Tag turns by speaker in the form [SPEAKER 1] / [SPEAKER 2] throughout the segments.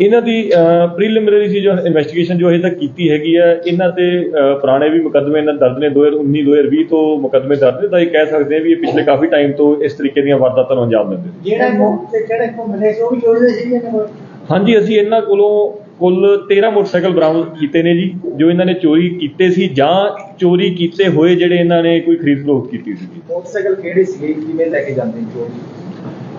[SPEAKER 1] ਇਹਨਾਂ ਦੀ ਪ੍ਰੀਲਿਮਿਨਰੀ ਸੀ ਜੋ ਇਨਵੈਸਟੀਗੇਸ਼ਨ ਜੋ ਅਜੇ ਤੱਕ ਕੀਤੀ ਹੈਗੀ ਹੈ ਇਹਨਾਂ ਤੇ ਪੁਰਾਣੇ ਵੀ ਮੁਕੱਦਮੇ ਇਹਨਾਂ ਦਰਜ ਨੇ 2019 2020 ਤੋਂ ਮੁਕੱਦਮੇ ਦਰਜ ਨੇ ਤਾਂ ਇਹ ਕਹਿ ਸਕਦੇ ਹਾਂ ਵੀ ਇਹ ਪਿਛਲੇ ਕਾਫੀ ਟਾਈਮ ਤੋਂ ਇਸ ਤਰੀਕੇ ਦੀਆਂ ਵਾਰਦਾਤਾਂ ਨੂੰ ਅੰਜਾਮ ਦਿੰਦੇ ਸੀ
[SPEAKER 2] ਜਿਹੜਾ ਮੁੱਖ ਤੇ ਜਿਹੜੇ ਘੁੰਮਦੇ ਸੀ ਉਹ ਵੀ ਚੋਰੀ ਦੇ ਸੀ ਇਹਨਾਂ ਕੋਲ?
[SPEAKER 1] ਹਾਂਜੀ ਅਸੀਂ ਇਹਨਾਂ ਕੋਲੋਂ ਕੁੱਲ 13 ਮੋਟਰਸਾਈਕਲ ਬਰਾਮਦ ਕੀਤੇ ਨੇ ਜੀ ਜੋ ਇਹਨਾਂ ਨੇ ਚੋਰੀ ਕੀਤੇ ਸੀ ਜਾਂ ਚੋਰੀ ਕੀਤੇ ਹੋਏ ਜਿਹੜੇ ਇਹਨਾਂ ਨੇ ਕੋਈ ਖਰੀਦ ਫਰੋਖਤ ਕੀਤੀ ਸੀ।
[SPEAKER 2] ਮੋਟਰਸਾਈਕਲ ਕਿਹੜੇ ਸੀਗੇ ਕਿਵੇਂ ਲੈ ਕੇ ਜਾਂਦੇ ਸੀ ਚੋਰੀ?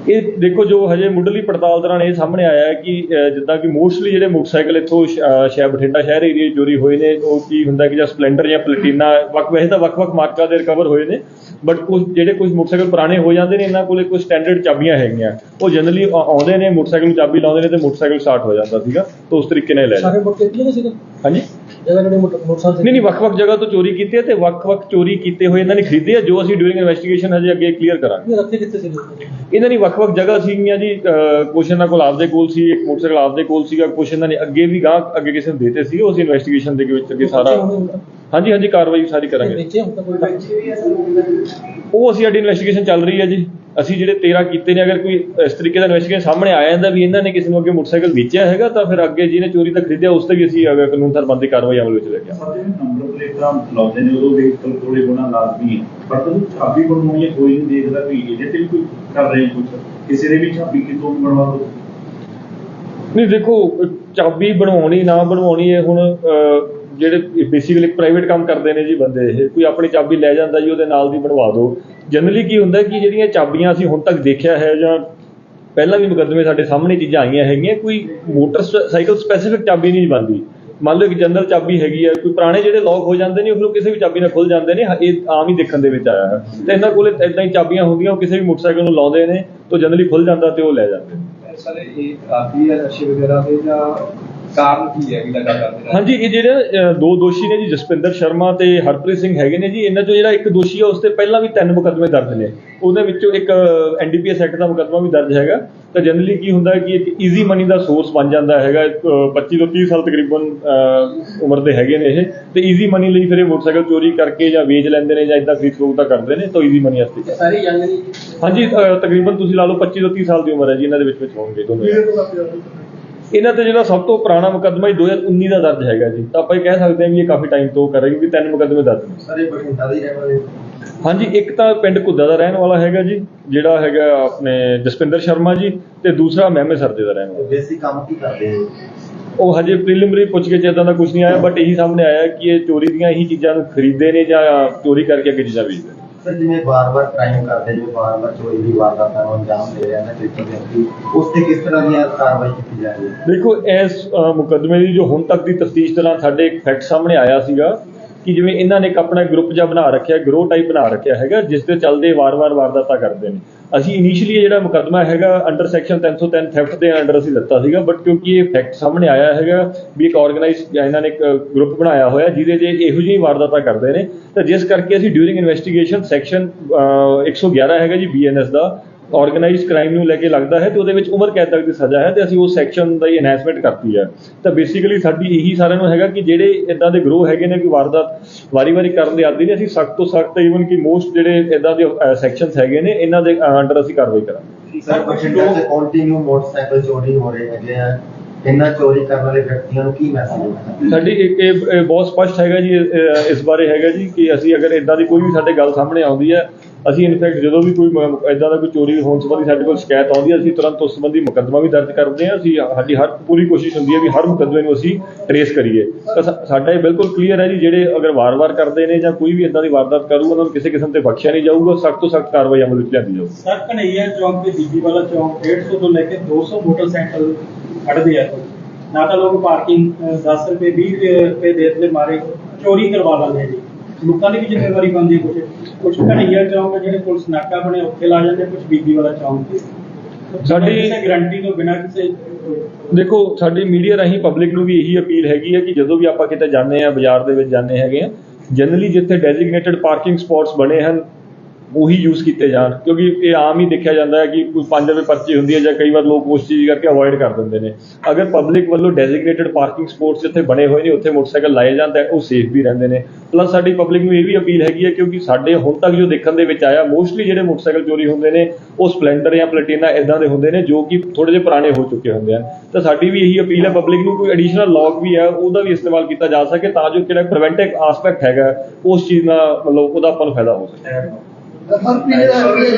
[SPEAKER 1] ਇਹ ਦੇਖੋ ਜੋ ਹਜੇ ਮੁੱਢਲੀ ਪੜਤਾਲ ਦੌਰਾਨ ਇਹ ਸਾਹਮਣੇ ਆਇਆ ਹੈ ਕਿ ਜਿੱਦਾਂ ਕਿ ਮੋਸਟਲੀ ਜਿਹੜੇ ਮੋਟਰਸਾਈਕਲ ਇੱਥੋਂ ਸ਼ਹਿਰ ਬਠਿੰਡਾ ਸ਼ਹਿਰ ਏਰੀਏ ਚੋਰੀ ਹੋਏ ਨੇ, ਉਹ ਕੀ ਹੁੰਦਾ ਕਿ ਜਾਂ ਸਪਲੈਂਡਰ ਜਾਂ ਪਲੈਟੀਨਾ, ਵੱਖ, ਵੈਸੇ ਤਾਂ ਵੱਖ-ਵੱਖ ਮਾਰਕਾ ਦੇ ਰਿਕਵਰ ਹੋਏ ਨੇ ਬਟ ਕੁਝ ਜਿਹੜੇ ਕੁਝ ਮੋਟਰਸਾਈਕਲ ਪੁਰਾਣੇ ਹੋ ਜਾਂਦੇ ਨੇ, ਇਹਨਾਂ ਕੋਲੇ ਕੋਈ ਸਟੈਂਡਰਡ ਚਾਬੀਆਂ ਹੈਗੀਆਂ। ਉਹ ਜਨਰਲੀ ਆਉਂਦੇ ਨੇ, ਮੋਟਰਸਾਈਕਲ ਨੂੰ ਚਾਬੀ ਲਾਉਂਦੇ ਨੇ ਤੇ ਮੋਟਰਸਾਈਕਲ ਸਟਾਰਟ ਹੋ ਜਾਂਦਾ ਸੀਗਾ, ਤਾਂ ਉਸ ਤਰੀਕੇ ਨਾਲ ਲੈ ਜਾਂਦੇ
[SPEAKER 3] ਸਾਰੇ ਮੁੱਕ ਕਿੰਨੇ ਸੀਗੇ
[SPEAKER 1] ਹਾਂਜੀ?
[SPEAKER 3] ਜਗ੍ਹਾ ਜਿਹੜੇ ਮੋਟਰਸਾਈਕਲ
[SPEAKER 1] ਨਹੀਂ ਨਹੀਂ ਵੱਖ-ਵੱਖ ਜਗ੍ਹਾ ਤੋਂ ਚੋਰੀ ਕੀਤੀ ਹੈ ਤੇ ਵੱਖ-ਵੱਖ ਚੋਰੀ ਕੀਤੇ ਹੋਏ ਇਹਨਾਂ ਨੇ ਖਰੀਦੇ ਆ ਜੋ ਅਸੀਂ ਡਿਊਰਿੰਗ ਇਨਵੈਸਟੀਗੇਸ਼ਨ ਹਜੇ ਅੱਗੇ ਕਲੀਅਰ ਕਰਾਂਗੇ।
[SPEAKER 3] ਇਹ ਰੱਖੇ ਕਿੱਥੇ ਸੀਗੇ
[SPEAKER 1] ਇਹਨਾਂ ਦੀ ਵੱਖ-ਵੱਖ ਜਗ੍ਹਾ ਸੀਗੀਆਂ ਜੀ ਕੁਛ ਇਹਨਾਂ ਕੋਲ ਆਪਦੇ ਕੋਲ ਸੀ ਇੱਕ ਮੋਟਰਸਾਈਕਲ ਆਪਦੇ ਕੋਲ ਸੀਗਾ ਕੁਛ ਇਹਨਾਂ ਨੇ ਅੱਗੇ ਵੀ ਗਾਂ ਅੱਗੇ ਕਿਸੇ ਨੂੰ ਦੇਤੇ ਸੀ ਉਹ ਅਸੀਂ ਇਨਵੈਸਟੀਗੇਸ਼ਨ ਦੇ ਵਿੱਚ ਅੱਗੇ ਸਾਰਾ ਹਾਂਜੀ ਹਾਂਜੀ ਕਾਰਵਾਈ ਸਾਰੀ ਕਰਾਂਗੇ। ਉਹ ਅਸੀਂ ਸਾਡੀ ਇਨਵੈਸਟੀਗੇਸ਼ਨ ਚੱਲ ਰਹੀ ਹੈ ਜੀ। ਅਸੀਂ ਜਿਹੜੇ 13 ਕੀਤੇ ਨੇ ਅਗਰ ਕੋਈ ਇਸ ਤਰੀਕੇ ਦਾ ਇਨਵੈਸਟੀਗੇਸ਼ਨ ਸਾਹਮਣੇ ਆ ਜਾਂਦਾ ਵੀ ਇਹਨਾਂ ਨੇ ਕਿਸੇ ਨੂੰ ਅੱਗੇ ਮੋਟਰਸਾਈਕਲ ਵੇਚਿਆ ਹੈਗਾ ਤਾਂ ਫਿਰ ਅੱਗੇ ਜਿਹਨੇ ਚੋਰੀ ਦਾ ਖਰੀਦਿਆ ਉਸ ਤੇ ਵੀ ਅਸੀਂ ਅਗਰ ਕਾਨੂੰਨ ਸੰਬੰਧੀ ਕਾਰਵਾਈ ਅਮਲ ਵਿੱਚ ਲੈ ਕੇ ਆਵਾਂਗੇ।
[SPEAKER 4] ਸਾਡੇ ਨੰਬਰ ਪਲੇਟਾਂ ਲਾਉਂਦੇ ਨੇ ਉਦੋਂ ਵਹੀਕਲ ਕੋਲੇ ਹੋਣਾ ਲਾਜ਼ਮੀ ਹੈ। ਪਰ ਜਦੋਂ ਚਾਬੀ ਬਣਵਾਉਣੀ ਕੋਈ ਨਹੀਂ ਦੇਖਦਾ ਵੀ ਇਹਦੇ ਤੇ ਵੀ ਕੋਈ ਕਰ ਰਹੇ ਕੁਝ ਕਿਸੇ ਦੇ ਵੀ ਚਾਬੀ ਕਿਤੋਂ ਵੀ ਬਣਵਾ ਲਓ?
[SPEAKER 1] ਨਹੀਂ ਦੇਖੋ ਚਾਬੀ ਬਣਵਾਉਣੀ ਨਾ ਬਣਵਾਉਣੀ ਇਹ ਹੁਣ ਜਿਹੜੇ ਬੇਸਿਕਲੀ ਪ੍ਰਾਈਵੇਟ ਕੰਮ ਕਰਦੇ ਨੇ ਜੀ ਬੰਦੇ ਇਹ, ਕੋਈ ਆਪਣੀ ਚਾਬੀ ਲੈ ਜਾਂਦਾ ਜੀ, ਉਹਦੇ ਨਾਲ ਦੀ ਬਣਵਾ ਦਿਓ। ਜਨਰਲੀ ਕੀ ਹੁੰਦਾ ਕਿ ਜਿਹੜੀਆਂ ਚਾਬੀਆਂ ਅਸੀਂ ਹੁਣ ਤੱਕ ਦੇਖਿਆ ਹੈ ਜਾਂ ਪਹਿਲਾਂ ਵੀ ਮੁਕੱਦਮੇ ਸਾਡੇ ਸਾਹਮਣੇ ਚੀਜ਼ਾਂ ਆਈਆਂ ਹੈਗੀਆਂ, ਕੋਈ ਮੋਟਰਸਾਈਕਲ ਸਪੈਸੀਫਿਕ ਚਾਬੀ ਨਹੀਂ ਬਣਦੀ। ਮੰਨ ਲਓ ਇੱਕ ਜਨਰਲ ਚਾਬੀ ਹੈਗੀ ਹੈ ਕੋਈ ਪੁਰਾਣੇ ਜਿਹੜੇ ਲੌਕ ਹੋ ਜਾਂਦੇ ਨੇ ਉਹ ਕਿਸੇ ਵੀ ਚਾਬੀ ਨਾਲ ਖੁੱਲ ਜਾਂਦੇ ਨੇ ਇਹ ਆਮ ਹੀ ਦੇਖਣ ਦੇ ਵਿੱਚ ਆਇਆ ਹੈ। ਤੇ ਇਹਨਾਂ ਕੋਲੇ ਇਦਾਂ ਹੀ ਚਾਬੀਆਂ ਹੁੰਦੀਆਂ, ਉਹ ਕਿਸੇ ਵੀ ਮੋਟਰਸਾਈਕਲ ਨੂੰ ਲਾਉਂਦੇ ਨੇ, ਤਾਂ ਜਨਰਲੀ ਖੁੱਲ ਜਾਂਦਾ ਤੇ ਉਹ ਲੈ ਜਾਂਦੇ ਨੇ।
[SPEAKER 5] ਸਰ ਇਹ ਕਾਫੀ ਹੈ, ਨਸ਼ੇ ਵਗੈਰਾ ਦੇ ਜਾਂ ਕਾਰਨ ਕੀ ਹੈ ਕਿ ਲਗਾਤਾਰ ਦੇ
[SPEAKER 1] ਹਾਂਜੀ ਇਹ ਜਿਹੜੇ ਦੋ ਦੋਸ਼ੀ ਨੇ ਜੀ ਜਸਪਿੰਦਰ ਸ਼ਰਮਾ ਤੇ ਹਰਪ੍ਰੀਤ ਸਿੰਘ ਹੈਗੇ ਨੇ ਜੀ ਇਹਨਾਂ ਚੋਂ ਜਿਹੜਾ ਇੱਕ ਦੋਸ਼ੀ ਹੈ ਉਸ ਤੇ ਪਹਿਲਾਂ ਵੀ ਤਿੰਨ ਮੁਕੱਦਮੇ ਦਰਜ ਨੇ। ਉਹਦੇ ਵਿੱਚੋਂ ਇੱਕ ਐਨਡੀਪੀਐਸ ਐਕਟ ਦਾ ਮੁਕੱਦਮਾ ਵੀ ਦਰਜ ਹੈਗਾ। ਤਾਂ ਜਨਰਲੀ ਕੀ ਹੁੰਦਾ ਹੈ ਕਿ ਇੱਕ ਈਜ਼ੀ ਮਨੀ ਦਾ ਸੋਰਸ ਬਣ ਜਾਂਦਾ ਹੈਗਾ ਇੱਕ, ਅਹ, 25 ਤੋਂ 30 ਸਾਲ ਤਕਰੀਬਨ ਅਹ, ਉਮਰ ਦੇ ਹੈਗੇ ਨੇ ਇਹ। ਤੇ ਈਜ਼ੀ ਮਨੀ ਲਈ ਫਿਰ ਇਹ ਮੋਟਰਸਾਈਕਲ ਚੋਰੀ ਕਰਕੇ ਜਾਂ ਵੇਚ ਲੈਂਦੇ ਨੇ ਜਾਂ ਇਦਾਂ ਖਰੀਦ ਫਰੋਖਤ ਤਾਂ ਕਰਦੇ ਨੇ ਤਾਂ ਈਜ਼ੀ ਮਨੀ ਵਾਸਤੇ।
[SPEAKER 3] ਸਾਰੀ ਯੰਗ ਨਹੀਂ
[SPEAKER 1] ਹਾਂਜੀ ਤਕਰੀਬਨ ਤੁਸੀਂ ਲਾ ਲਓ 25 ਤੋਂ 30 ਸਾਲ ਦੀ ਉਮਰ ਹੈ ਜੀ ਇਹਨਾਂ ਦੇ ਵਿੱਚ ਵਿੱਚ ਹੋਣਗੇ ਦੋਨੋਂ। ਇਹਨਾਂ ਤੇ ਜਿਹੜਾ ਸਭ ਤੋਂ ਪੁਰਾਣਾ ਮੁਕੱਦਮਾ ਹੀ 2019 ਦਾ ਦਰਜ ਹੈਗਾ ਜੀ ਤਾਂ ਆਪਾਂ ਇਹ ਕਹਿ ਸਕਦੇ ਹਾਂ ਵੀ ਇਹ ਕਾਫੀ ਟਾਈਮ ਤੋਂ ਕਰ ਰਹੀ ਵੀ ਤਿੰਨ ਮੁਕੱਦਮੇ ਦਰਜ ਨੇ।
[SPEAKER 6] ਸਾਰੇ ਬਠਿੰਡਾ ਦੇ ਹੀ ਰਹਿਣ ਵਾਲੇ
[SPEAKER 1] ਹਾਂਜੀ ਇੱਕ ਤਾਂ ਪਿੰਡ ਘੁੱਦਾ ਦਾ ਰਹਿਣ ਵਾਲਾ ਹੈਗਾ ਜੀ ਜਿਹੜਾ ਹੈਗਾ ਆਪਣੇ ਜਸਪਿੰਦਰ ਸ਼ਰਮਾ ਜੀ ਤੇ ਦੂਸਰਾ ਮਹਿਮੇ ਸਰਦੇ ਦਾ ਰਹਿਣ ਵਾਲਾ।
[SPEAKER 6] ਬੇਸਿਕ ਕੰਮ ਕੀ ਕਰਦੇ ਨੇ?
[SPEAKER 1] ਉਹ ਹਜੇ ਪ੍ਰੀਲਿਮਿਨਰੀ ਪੁੱਛ ਕੇ ਇਦਾਂ ਦਾ ਕੁਝ ਨਹੀਂ ਆਇਆ ਬਟ ਇਹੀ ਸਾਹਮਣੇ ਆਇਆ ਕਿ ਇਹ ਚੋਰੀ ਦੀਆਂ ਇਹੀ ਚੀਜ਼ਾਂ ਨੂੰ ਖਰੀਦਦੇ ਨੇ ਜਾਂ ਚੋਰੀ ਕਰਕੇ ਅੱਗੇ ਚੀਜ਼ਾਂ ਵੇਚਦੇ ਨੇ।
[SPEAKER 6] ਸਰ ਜਿਵੇਂ ਵਾਰ ਵਾਰ ਕ੍ਰਾਈਮ ਕਰਦੇ ਜਿਵੇਂ ਵਾਰ ਵਾਰ ਚੋਰੀ ਦੀ ਵਾਰਦਾਤਾਂ ਨੂੰ ਅੰਜਾਮ ਦੇ ਰਹੇ ਨੇ ਟਿੱਪਰ ਵਿਅਕਤੀ ਉਸ ਤੇ ਕਿਸ ਤਰ੍ਹਾਂ ਦੀ ਕਾਰਵਾਈ ਕੀਤੀ ਜਾ ਰਹੀ ਹੈ?
[SPEAKER 1] ਦੇਖੋ ਇਸ ਅ, ਮੁਕੱਦਮੇ ਦੀ ਜੋ ਹੁਣ ਤੱਕ ਦੀ ਤਫਤੀਸ਼ ਦੌਰਾਨ ਸਾਡੇ ਇੱਕ ਫੈਕਟ ਸਾਹਮਣੇ ਆਇਆ ਸੀਗਾ। ਕਿ ਜਿਵੇਂ ਇਹਨਾਂ ਨੇ ਇੱਕ ਆਪਣਾ ਗਰੁੱਪ ਜਿਹਾ ਬਣਾ ਰੱਖਿਆ ਗਰੋਹ ਟਾਈਪ ਬਣਾ ਰੱਖਿਆ ਹੈਗਾ, ਜਿਸ ਦੇ ਚੱਲਦੇ ਵਾਰ-ਵਾਰ ਵਾਰਦਾਤਾਂ ਕਰਦੇ ਨੇ। ਅਸੀਂ ਇਨੀਸ਼ੀਅਲੀ ਜਿਹੜਾ ਮੁਕੱਦਮਾ ਹੈਗਾ ਅੰਡਰ ਸੈਕਸ਼ਨ 303 ਥੈਫਟ ਦੇ ਅੰਡਰ ਅਸੀਂ ਲੱਤਾ ਸੀਗਾ ਬਟ ਕਿਉਂਕਿ ਇਹ ਫੈਕਟ ਸਾਹਮਣੇ ਆਇਆ ਹੈਗਾ ਵੀ ਇੱਕ ਆਰਗੇਨਾਈਜ਼ ਇਹਨਾਂ ਨੇ ਇੱਕ ਗਰੁੱਪ ਬਣਾਇਆ ਹੋਇਆ, ਜਿਹਦੇ 'ਚ ਇਹੋ ਜਿਹੀ ਵਾਰਦਾਤਾਂ ਕਰਦੇ ਨੇ। ਤਾਂ ਜਿਸ ਕਰਕੇ ਅਸੀਂ ਡਿਊਰਿੰਗ ਇਨਵੈਸਟੀਗੇਸ਼ਨ ਸੈਕਸ਼ਨ 111 ਹੈਗਾ ਜੀ ਬੀਐਨਐਸ ਦਾ ਆਰਗੇਨਾਈਜ਼ਡ ਕ੍ਰਾਈਮ ਨੂੰ ਲੈ ਕੇ ਲੱਗਦਾ ਹੈ ਤੇ ਉਹਦੇ ਵਿੱਚ ਉਮਰ ਕੈਦ ਤੱਕ ਦੀ ਸਜ਼ਾ ਹੈ ਤੇ ਅਸੀਂ ਉਸ ਸੈਕਸ਼ਨ ਦਾ ਹੀ ਐਨਹਾਂਸਮੈਂਟ ਕਰਤੀ ਹੈ। ਤਾਂ ਬੇਸਿਕਲੀ ਸਾਡੀ ਇਹੀ ਸਾਰਿਆਂ ਨੂੰ ਹੈਗਾ ਕਿ ਜਿਹੜੇ ਇਦਾਂ ਦੇ ਗਰੋਹ ਹੈਗੇ ਨੇ ਕਿ ਵਾਰਦਾਤ ਵਾਰੀ-ਵਾਰੀ ਕਰਨ ਦੇ ਆਦੀ ਨੇ ਅਸੀਂ ਸਖਤ ਤੋਂ ਸਖਤ ਈਵਨ ਕਿ ਮੋਸਟ ਜਿਹੜੇ ਇਦਾਂ ਦੇ ਸੈਕਸ਼ਨਸ ਹੈਗੇ ਨੇ ਇਹਨਾਂ ਦੇ ਅੰਡਰ ਅਸੀਂ ਕਾਰਵਾਈ ਕਰਾਂਗੇ।
[SPEAKER 6] ਸਰ 'ਚ ਕੰਟੀਨਿਊ ਮੋਟਰਸਾਈਕਲ ਚੋਰੀ ਹੋ ਰਹੇ ਹੈਗੇ ਆ। ਇਹਨਾਂ ਚੋਰੀ ਕਰਨ ਵਾਲੇ ਵਿਅਕਤੀਆਂ ਨੂੰ ਕੀ ਮੈਸੇਜ ਹੈ?
[SPEAKER 1] ਸਾਡੀ ਇੱਕ ਇਹ ਬਹੁਤ ਸਪਸ਼ਟ ਹੈਗਾ ਜੀ ਇਸ ਬਾਰੇ ਹੈਗਾ ਜੀ ਕਿ ਅਸੀਂ ਅਗਰ ਇਦਾਂ ਦੀ ਕੋਈ ਵੀ ਸਾਡੇ ਗੱਲ ਸਾਹਮਣੇ ਆਉਂਦੀ ਹੈ ਅਸੀਂ ਇਨਫੈਕਟ ਜਦੋਂ ਵੀ ਕੋਈ ਇਦਾਂ ਦਾ ਕੋਈ ਚੋਰੀ ਹੋਣ ਸੰਬੰਧੀ ਸਾਡੇ ਕੋਲ ਸ਼ਿਕਾਇਤ ਆਉਂਦੀ ਹੈ, ਅਸੀਂ ਤੁਰੰਤ ਉਸ ਸੰਬੰਧੀ ਮੁਕੱਦਮਾ ਵੀ ਦਰਜ ਕਰਦੇ ਹਾਂ, ਅਸੀਂ ਸਾਡੀ ਹਰ ਪੂਰੀ ਕੋਸ਼ਿਸ਼ ਹੁੰਦੀ ਹੈ ਵੀ ਹਰ ਮੁਕੱਦਮੇ ਨੂੰ ਅਸੀਂ ਟਰੇਸ ਕਰੀਏ। ਤਾਂ ਸਾਡਾ ਇਹ ਬਿਲਕੁਲ ਕਲੀਅਰ ਹੈ ਜੀ, ਜਿਹੜੇ ਅਗਰ ਵਾਰ-ਵਾਰ ਕਰਦੇ ਨੇ ਜਾਂ ਕੋਈ ਵੀ ਇਦਾਂ ਦੀ ਵਾਰਦਾਤ ਕਰੂ, ਉਹਨਾਂ ਨੂੰ ਕਿਸੇ ਕਿਸਮ ਤੇ ਬਖਸ਼ਿਆ ਨਹੀਂ ਜਾਊਗਾ, ਸਖਤ ਤੋਂ ਸਖਤ ਕਾਰਵਾਈ ਅਮਲ ਵਿੱਚ ਲਿਆਂਦੀ ਜਾਊਗੀ।
[SPEAKER 7] ਸਰ, ਕਨਈਆ ਚੌਂਕ ਤੇ ਬੀਬੀ ਵਾਲਾ ਚੌਂਕ 150 ਤੋਂ ਲੈ ਕੇ 200 ਮੋਟਰਸਾਈਕਲ ਖੜਦੇ ਆ। ਨਾ ਤਾਂ ਲੋਕ ਪਾਰਕਿੰਗ 10 ਰੁਪਏ 20 ਰੁਪਏ ਦੇਣ ਦੇ ਮਾਰੇ, ਚੋਰੀ ਕਰਵਾ ਲੈਂਦੇ ਆ ਜੀ। ਲੋਕਾਂ ਦੀ ਵੀ ਜ਼ਿੰਮੇਵਾਰੀ ਬਣਦੀ ਕੁਝ ਕੁਝ ਕਨਈਆ ਚੌਂਕ ਆ ਜਿਹੜੇ ਪੁਲਿਸ ਨਾਕਾ ਬਣੇ ਉੱਥੇ ਲਾ ਜਾਂਦੇ ਕੁਝ ਬੀਬੀ ਵਾਲਾ ਚੌਂਕ। ਤੇ
[SPEAKER 1] ਸਾਡੀ-
[SPEAKER 7] ਗਰੰਟੀ ਤੋਂ ਬਿਨਾਂ ਕਿਸੇ
[SPEAKER 1] ਦੇਖੋ ਸਾਡੀ ਮੀਡੀਆ ਰਾਹੀਂ ਪਬਲਿਕ ਨੂੰ ਵੀ ਇਹੀ ਅਪੀਲ ਹੈਗੀ ਹੈ ਕਿ ਜਦੋਂ ਵੀ ਆਪਾਂ ਕਿਤੇ ਜਾਂਦੇ ਆ ਬਾਜ਼ਾਰ ਦੇ ਵਿੱਚ ਜਾਂਦੇ ਹੈਗੇ ਆ ਜਨਰਲੀ ਜਿੱਥੇ ਡੈਜ਼ਿਗਨੇਟਡ ਪਾਰਕਿੰਗ ਸਪੌਟਸ ਬਣੇ ਹਨ ਉਹੀ ਯੂਜ਼ ਕੀਤੇ ਜਾਣ, ਕਿਉਂਕਿ ਇਹ ਆਮ ਹੀ ਦੇਖਿਆ ਜਾਂਦਾ ਹੈ ਕਿ ਕੋਈ 5 ਰੁਪਏ ਪਰਚੀ ਹੁੰਦੀ ਹੈ ਜਾਂ ਕਈ ਵਾਰ ਲੋਕ ਉਸ ਚੀਜ਼ ਕਰਕੇ ਅਵੋਇਡ ਕਰ ਦਿੰਦੇ ਨੇ। ਅਗਰ ਪਬਲਿਕ ਵੱਲੋਂ ਡੈਜ਼ਿਗਨੇਟਡ ਪਾਰਕਿੰਗ ਸਪੋਟਸ ਜਿੱਥੇ ਬਣੇ ਹੋਏ ਨੇ, ਉੱਥੇ ਮੋਟਰਸਾਈਕਲ ਲਾਏ ਜਾਂਦੇ ਉਹ ਸੇਫ ਵੀ ਰਹਿੰਦੇ ਨੇ। ਪਲੱਸ ਸਾਡੀ ਪਬਲਿਕ ਨੂੰ ਇਹ ਵੀ ਅਪੀਲ ਹੈਗੀ ਹੈ ਕਿਉਂਕਿ ਸਾਡੇ ਹੁਣ ਤੱਕ ਜੋ ਦੇਖਣ ਦੇ ਵਿੱਚ ਆਇਆ ਮੋਸਟਲੀ ਜਿਹੜੇ ਮੋਟਰਸਾਈਕਲ ਚੋਰੀ ਹੁੰਦੇ ਨੇ, ਉਹ ਸਪਲੈਂਡਰ ਜਾਂ ਪਲੈਟੀਨਾ ਇਦਾਂ ਦੇ ਹੁੰਦੇ ਨੇ ਜੋ ਕਿ ਥੋੜੇ ਜਿਹੇ ਪੁਰਾਣੇ ਹੋ ਚੁੱਕੇ ਹੁੰਦੇ ਹਨ। ਤਾਂ ਸਾਡੀ ਵੀ ਇਹੀ ਅਪੀਲ ਹੈ ਪਬਲਿਕ ਨੂੰ ਕੋਈ ਐਡੀਸ਼ਨਲ ਲੌਗ ਵੀ ਹੈ, ਉਹਦਾ ਵੀ ਇਸਤੇਮਾਲ ਕੀਤਾ ਜਾ ਸਕੇ ਤਾਂ ਜੋ ਜਿਹੜਾ ਪ੍ਰੀਵੈਂਟਿਵ ਆਸਪੈਕਟ ਹੈਗਾ, ਉਸ ਚੀਜ਼ ਨਾਲ ਮਤਲਬ ਉਹਦਾ ਆਪਾਂ ਨੂੰ ਫਾਇਦਾ ਹੋ ਸਕੇ।
[SPEAKER 2] ਹਰ ਦਾ ਅਗਲੇ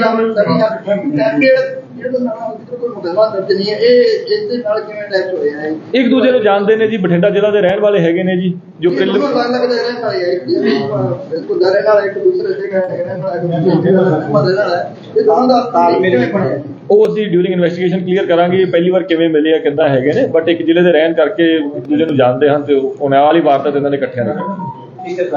[SPEAKER 2] ਹੈ
[SPEAKER 1] ਇੱਕ ਦੂਜੇ ਨੂੰ ਜਾਣਦੇ ਨੇ ਜੀ ਬਠਿੰਡਾ ਜ਼ਿਲ੍ਹਾ ਦੇ ਰਹਿਣ ਵਾਲੇ ਹੈਗੇ ਨੇ ਜੀ ਜੋ
[SPEAKER 2] ਰਹਿਣ ਰਹਿਣ ਬਣਿਆ?
[SPEAKER 1] ਉਹ ਅਸੀਂ ਡਿਊਰਿੰਗ ਇਨਵੈਸਟੀਗੇਸ਼ਨ ਕਲੀਅਰ ਕਰਾਂਗੇ ਪਹਿਲੀ ਵਾਰ ਕਿਵੇਂ ਮਿਲੇ ਆ ਕਿੱਦਾਂ ਹੈਗੇ ਨੇ ਬਟ ਇੱਕ ਜ਼ਿਲ੍ਹੇ ਦੇ ਰਹਿਣ ਕਰਕੇ ਇੱਕ ਦੂਜੇ ਨੂੰ ਜਾਣਦੇ ਹਨ ਤੇ ਉਹ ਨਾਲ ਹੀ ਵਾਰਦਾਤ ਇਹਨਾਂ ਨੇ ਇਕੱਠਿਆਂ ਨੇ ਕੀਤੀ
[SPEAKER 5] ਠੀਕ ਹੈ। ਸਰ